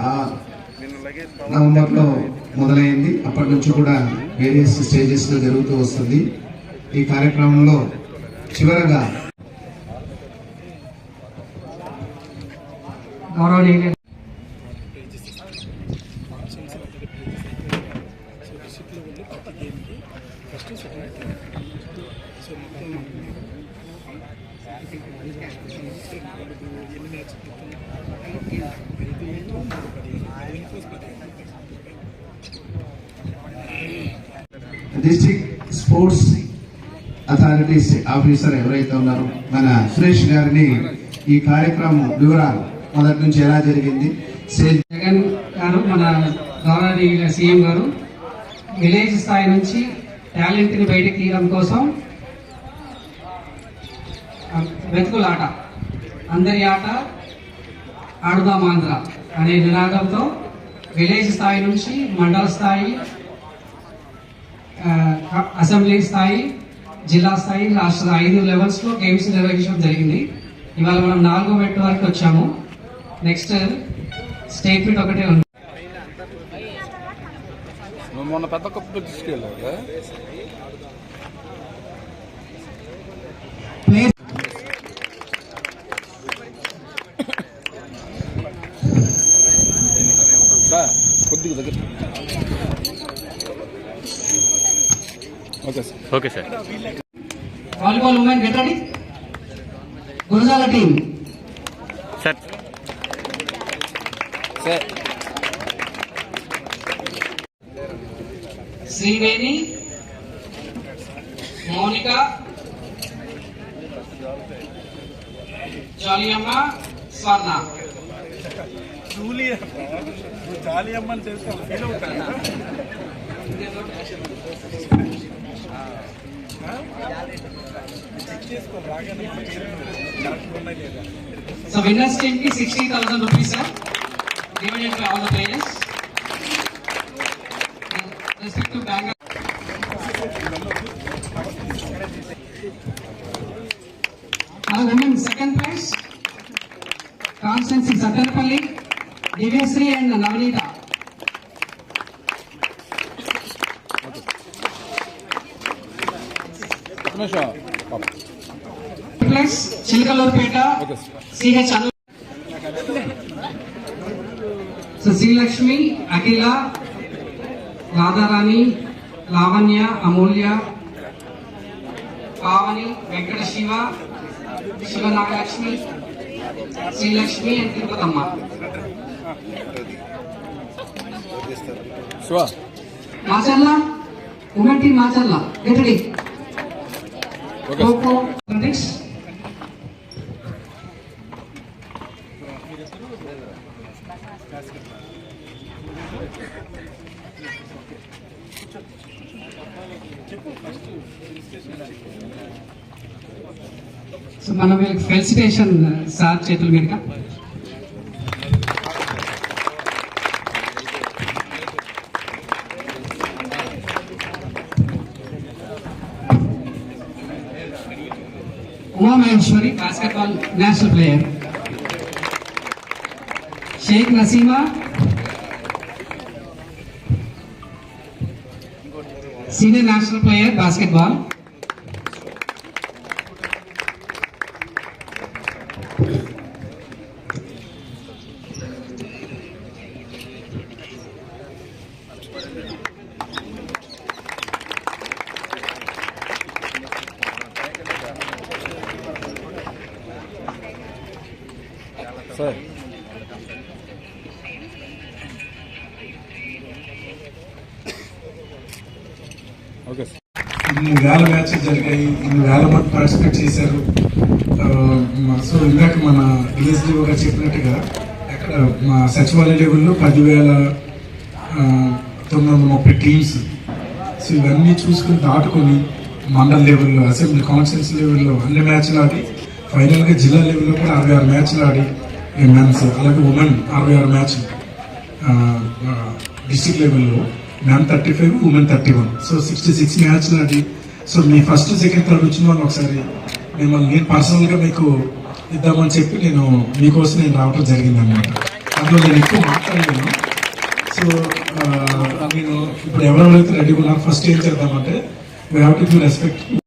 ఆ, నవంబర్లో మొదలైంది. అప్పటి నుంచి కూడా వేరియస్ స్టేజెస్లో జరుగుతూ వస్తుంది. ఈ కార్యక్రమంలో చివరగా గౌరవనీయులు డిస్ట్రిక్ట్ స్పోర్ట్స్ అథారిటీస్ ఆఫీసర్ ఎవరైతే ఉన్నారో మన సురేష్ గారిని ఈ కార్యక్రమం వివరాలు మొదటి నుంచి ఎలా జరిగింది? జగన్ గారు మన గౌరవనీయుల సీఎం గారు విలేజ్ స్థాయి నుంచి టాలెంట్ని బయటకు తీయడం కోసం వెతుకులాట అందరి ఆట ఆడుదాం ఆంధ్ర అనే నినాదంతో విలేజ్ స్థాయి నుంచి మండల స్థాయి అసెంబ్లీ స్థాయి జిల్లా స్థాయి రాష్ట్ర ఐదు లెవెల్స్లో గేమ్స్ నిర్వహించడం జరిగింది. ఇవాళ మనం నాలుగో మెట్టు వరకు వచ్చాము. నెక్స్ట్ స్టేట్ మీట్ ఒకటే ఉంది. మొన్న పెద్ద కప్పు తీసుకెళ్ళావు okay sir okay sir volleyball women get ready Gurazala team sir sir Srivani Mounika Jaliyamma Swarna Jali అమ్మని తెలిసి? ఫీల్ అవుతాను? సో విన్నర్స్ టీమ్కి sixty thousand rupees sir divided by all the players respect to bank second prize constituency Sattenapalli Divyasri and Navaneetha. Plus Chilakaluripet CH Anu so Srilakshmi Akhila Radharani Lavanya Amulya Pavani Venkata Siva Siva Nagalakshmi Srilakshmi and Tirupatamma Macherla? Women team Macherla. Get ready okay. Kho kho athletics so మనం వీళ్ళకి felicitation sir చేతుల మీదుగా. Uma Maheshwari, basketball national player. Sheikh Nasima. Senior national player, basketball. Sir. Okay sir. ఇన్ని వేల matches జరిగాయి ఇన్ని వేల మంది పార్టిసిపేట్ చేశారు. సో ఇందాక మన డిఎస్డిఓ గారు చెప్పినట్టుగా ఎక్కడ మా సచివాలయ లెవెల్లో పదివేల తొమ్మిది వందల ముప్పై టీమ్స్ సో ఇవన్నీ చూసుకుని దాటుకొని మండల్ లెవెల్లో అసెంబ్లీ కాన్స్టిట్యూన్సీ లెవెల్లో అన్ని మ్యాచ్లు ఆడి ఫైనల్గా జిల్లా లెవెల్లో కూడా అరవై ఆరు మ్యాచ్లు ఆడి మెన్స్ అలాగే ఉమెన్ అరవై ఆరు మ్యాచ్లు డిస్టిక్ లెవెల్లో ma'am thirty five women thirty one so sixty six మ్యాచ్లు అది సో మీ ఫస్ట్ సెకండ్ థర్డ్ వచ్చిన వాళ్ళు ఒకసారి మిమ్మల్ని నేను పర్సనల్గా మీకు ఇద్దామని చెప్పి నేను మీకోసం నేను రావడం జరిగింది అనమాట అందులో నేను ఎక్కువ మాట్లాడలేను. సో uh, నేను ఇప్పుడు ఎవరెవరైతే రెడీగా ఉన్నారు ఫస్ట్ ఏం చేద్దామంటే వీ హ్యావ్ టు రెస్పెక్ట్